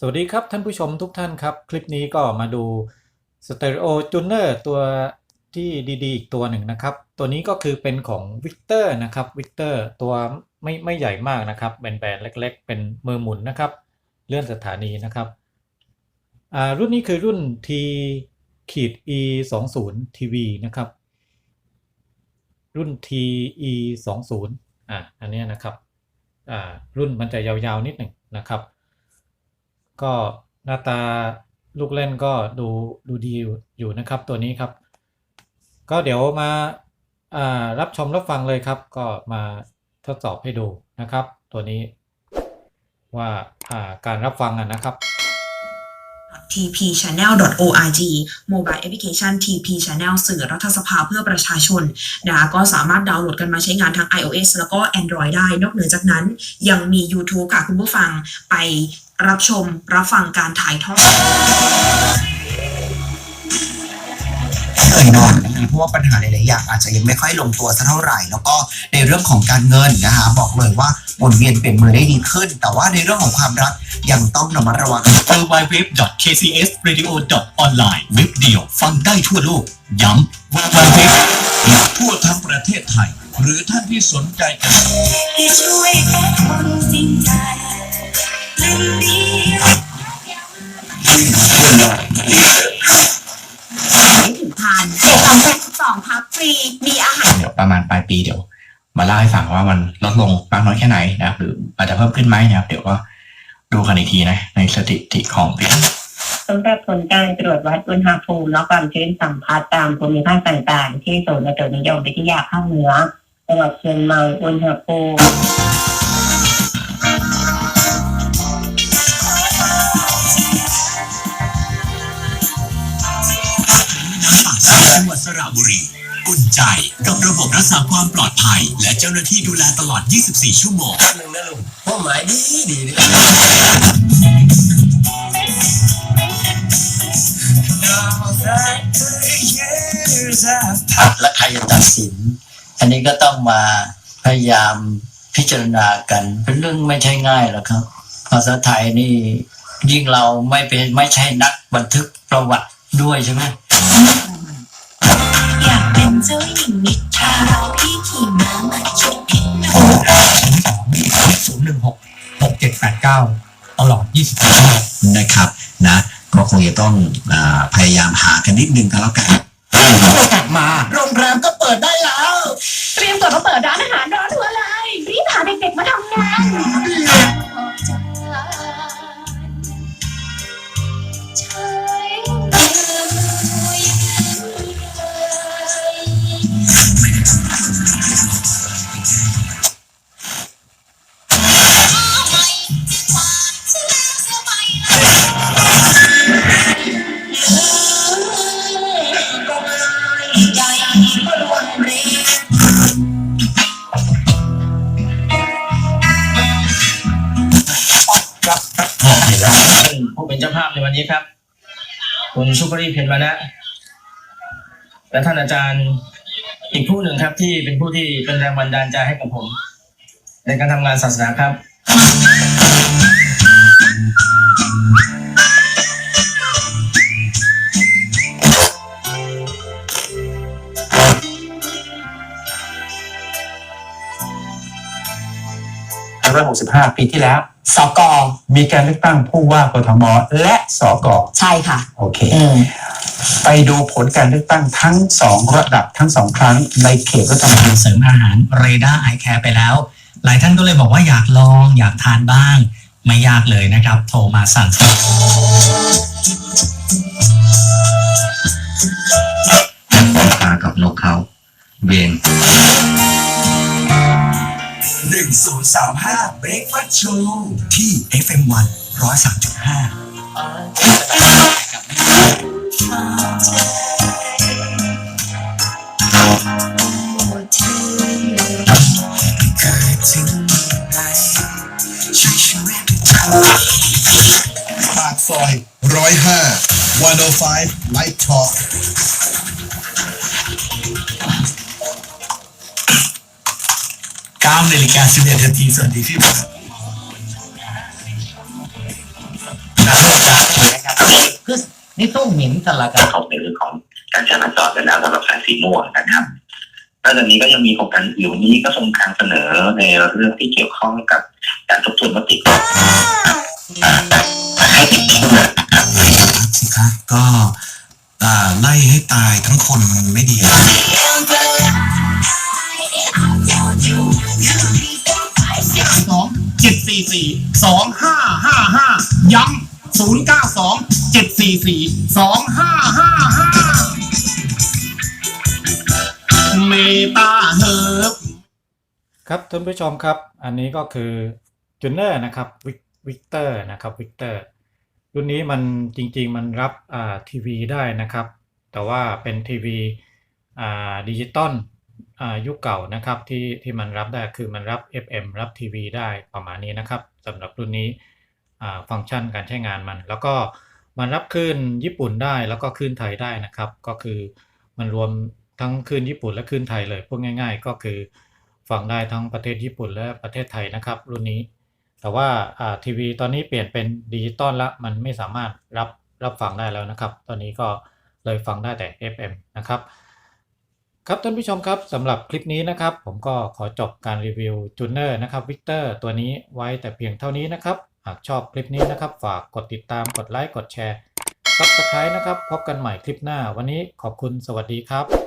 สวัสดีครับท่านผู้ชมทุกท่านครับ คลิปนี้ก็มาดู Stereo Tuner ตัวที่ดีๆอีกตัวหนึ่งนะครับ ตัวนี้ก็คือเป็นของ Victor นะครับ Victor ตัวไม่ไม่ใหญ่มากนะครับแบนๆเล็ก ๆ เป็นมือหมุนนะครับ เลื่อนสถานีนะครับอ่ารุ่นนี้คือรุ่น T ขีด E 2 0 TV นะครับ รุ่น TE 2 0อ่าอันนี้นะครับอ่ารุ่นมันจะยาวๆนิดหนึ่งนะครับ ก็หน้าตาลูกเล่นก็ดูดูดีอยู่นะครับตัวนี้ครับ ก็เดี๋ยวมาารับชมรับฟังเลยครับ ก็มาทดสอบให้ดูนะครับ ตัวนี้ว่าาการรับฟังอะนะครับ tpchannel.org mobile application TP Channel สื่อรัฐสภาเพื่อประชาชนนะคะก็สามารถดาวน์โหลดกันมาใช้งานทั้ง iOS แล้วก็ Android ได้ นอกเหนือจากนั้นยังมี YouTube ค่ะคุณผู้ฟังไป รับชมรับฟังการถ่ายทอดเหนื่อยหน่อยนะเพราะว่าปัญหาหลายๆอย่างอาจจะยังไม่ค่อยลงตัวสักเท่าไหร่ แล้วก็ในเรื่องของการเงินนะคะบอกเลยว่าหมุนเวียนเปลี่ยนมือได้ดีขึ้น แต่ว่าในเรื่องของความรักยังต้องระมัดระวัง www.kcsradio.online เว็บเดียวฟังได้ทั่วโลก ย้ำ www ทั่วทั้งประเทศไทย หรือท่านที่สนใจจะ ลายปีเดี๋ยวมาเล่าให้ฟังว่ามันลดลงมากน้อยแค่ไหนนะครับ หรืออาจจะเพิ่มขึ้นไหมนะครับ เดี๋ยวก็ดูกันอีกทีนะ ในสถิติของปีสำหรับผลการตรวจวัดอุณหภูมิและความชื้นสัมผัสตามภูมิภาคต่างๆ ที่ศูนย์อุตุนิยมวิทยาภาคเหนือจังหวัดเชียงใหม่อุณหภูมิจังหวัดสระบุรี อุ่นใจ กับระบบรักษาความปลอดภัย และเจ้าหน้าที่ดูแลตลอด 24 ชั่วโมงหนึ่งนะลุงเป้าหมายดีดีดีและใครจะตัดสิน อันนี้ก็ต้องมาพยายามพิจารณากัน เป็นเรื่องไม่ใช่ง่ายหรอกครับ ภาษาไทยนี่ยิ่งเราไม่เป็นไม่ใช่นักบันทึกประวัติด้วยใช่ไหม เป็นเจ้าหญิงนิทราเราพี่ขี่ม้ามาชุดพิษณุศูนย์หนึ่งหกหกเจ็ดแปดเก้าตลอด24ชั่วโมงนะครับนะก็คงจะต้องอาพยายามหากันนิดนึงก็แล้วกันกลับมาโรงแรมก็เปิดได้แล้ว เตรียมตัวมาเปิดร้านอาหารรอทัวร์เลยรีบพาเด็กๆมาทำงาน นี้ครับ คุณชุกรีเพนมานะและท่านอาจารย์อีกผู้หนึ่งครับที่เป็นผู้ที่เป็นแรงบันดาลใจให้กับผม ในการทำงานศาสนาครับ165 ปีที่แล้ว สกมีการเลือกตั้งผู้ว่ากทมและสกใช่ค่ะ โอเคไปดูผลการเลือกตั้งทั้งสองระดับทั้งสองครั้งในเขตรัฐบาลเสริมอาหารเรดาร์ไอแคร์ไปแล้ว หลายท่านก็เลยบอกว่าอยากลองอยากทานบ้าง ไม่ยากเลยนะครับ โทรมาสั่งซื้อปลากับนกเขาเวียง 1035 Breakfast Show ที่ FM1 103.5ปากซอยร้อยห้าวันโอไฟไลท์ท็อป 9นาฬิกา11นาทีสวัสดีพี่บอลนี่ต้องเหม็นกันละกันเขาในเรื่องของการจราจรไปแล้วสำหรับสายสีม่วงนะครับนอกจากนี้ก็ยังมีโครงการอื่นวันนี้ก็ทรงการเสนอในเรื่องที่เกี่ยวข้องกับการทบทวนมติสิคะก็อ่าไล่ให้ตายทั้งคนมันไม่ดี จ็ดสี่สี่สองห้าห้าห้าย้ำศูนย์เก้าสองเจ็ดสี่สี่สองห้าห้าห้าเมตาเฮิร์บครับท่านผู้ชมครับ อันนี้ก็คือจูเนอร์นะครับวิกเตอร์นะครับวิกเตอร์รุ่นนี้มันจริง ๆ มันรับทีวีได้นะครับ แต่ว่าเป็นทีวีดิจิตอล ยุคเก่านะครับที่ที่มันรับได้คือมันรับ FM รับทีวีได้ประมาณนี้นะครับสำหรับรุ่นนี้ฟังก์ชันการใช้งานมัน แล้วก็มันรับคลื่นญี่ปุ่นได้แล้วก็คลื่นไทยได้นะครับ ก็คือมันรวมทั้งคลื่นญี่ปุ่นและคลื่นไทยเลยพูดง่าย ๆ ก็คือฟังได้ทั้งประเทศญี่ปุ่นและประเทศไทยนะครับ รุ่นนี้ แต่ว่าอ่าทีวีตอนนี้เปลี่ยนเป็นดิจิตอลละมันไม่สามารถรับรับฟังได้แล้วนะครับ ตอนนี้ก็เลยฟังได้แต่ FM นะครับ ครับท่านผู้ชมครับสำหรับคลิปนี้นะครับ ผมก็ขอจบการรีวิวจูเนอร์นะครับวิกเตอร์ตัวนี้ไว้แต่เพียงเท่านี้นะครับ หากชอบคลิปนี้นะครับ ฝากกดติดตามกดไลค์กดแชร์ซับสไครต์นะครับ พบกันใหม่คลิปหน้าวันนี้ขอบคุณสวัสดีครับ